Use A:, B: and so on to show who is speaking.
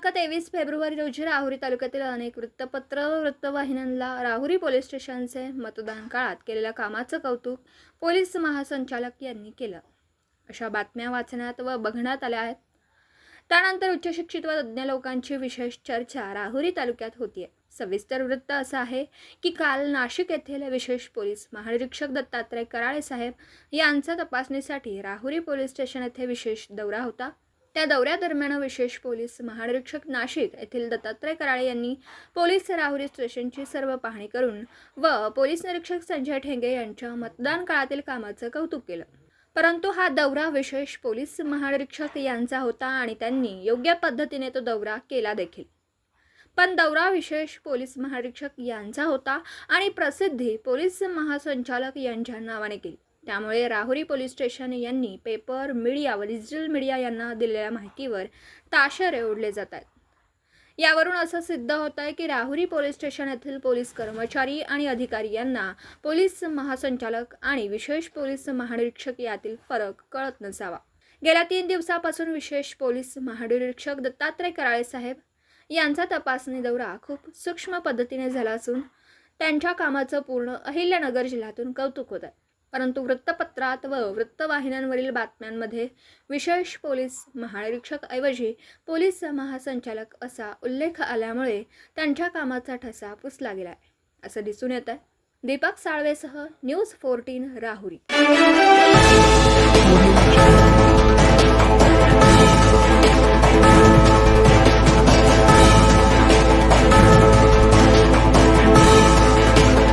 A: February रोजी राहुरी तालुक्यातील अनेक वृत्तपत्र वृत्तवाहिन्यांना राहुरी पोलीस स्टेशनचे मतदान काळात केलेल्या कामाचं कौतुक पोलीस महासंचालक यांनी केलं. अशा बातम्या वाचण्यात व बघण्यात आल्या आहेत. त्यानंतर उच्चशिक्षित व तज्ज्ञ लोकांची विशेष चर्चा राहुरी तालुक्यात होतीये. सविस्तर वृत्त असं आहे की काल नाशिक येथील विशेष पोलीस महानिरीक्षक दत्तात्रय कराळे साहेब यांचा तपासणीसाठी राहुरी पोलीस स्टेशन येथे विशेष दौरा होता. त्या दौऱ्यादरम्यान विशेष पोलीस महानिरीक्षक नाशिक येथील दत्तात्रय कराळे यांनी पोलीस राहुरी स्टेशनची सर्व पाहणी करून व पोलीस निरीक्षक संजय ठेंगे यांच्या मतदान काळातील कामाचं कौतुक केलं. परंतु हा दौरा विशेष पोलीस महानिरीक्षक यांचा होता आणि त्यांनी योग्य पद्धतीने तो दौरा केला देखील. पण दौरा विशेष पोलीस महानिरीक्षक यांचा होता आणि प्रसिद्धी पोलीस महासंचालक यांच्या नावाने केली. त्यामुळे राहुरी पोलीस स्टेशन यांनी पेपर मीडिया व डिजिटल मीडिया यांना दिलेल्या माहितीवर ताशेरे ओढले जात आहेत. यावरून असं सिद्ध होत आहे की राहुरी पोलीस स्टेशन येथील पोलीस कर्मचारी आणि अधिकारी यांना पोलीस महासंचालक आणि विशेष पोलीस महानिरीक्षक यातील फरक कळत नसावा. गेल्या तीन दिवसापासून विशेष पोलीस महानिरीक्षक दत्तात्रय कराळे साहेब यांचा तपासणी दौरा खूप सूक्ष्म पद्धतीने झाला असून त्यांच्या कामाचं पूर्ण अहिल्यानगर जिल्ह्यातून कौतुक होत आहे परंतु वृत्तपत्रात व वृत्तवाहिन्यांवरील बातम्यांमध्ये विशेष पोलीस महानिरीक्षकऐवजी पोलीस महासंचालक असा उल्लेख आल्यामुळे त्यांच्या कामाचा ठसा पुसला गेला आहे असं दिसून येत आहे दीपक साळवेसह न्यूज फोर्टीन राहुरी.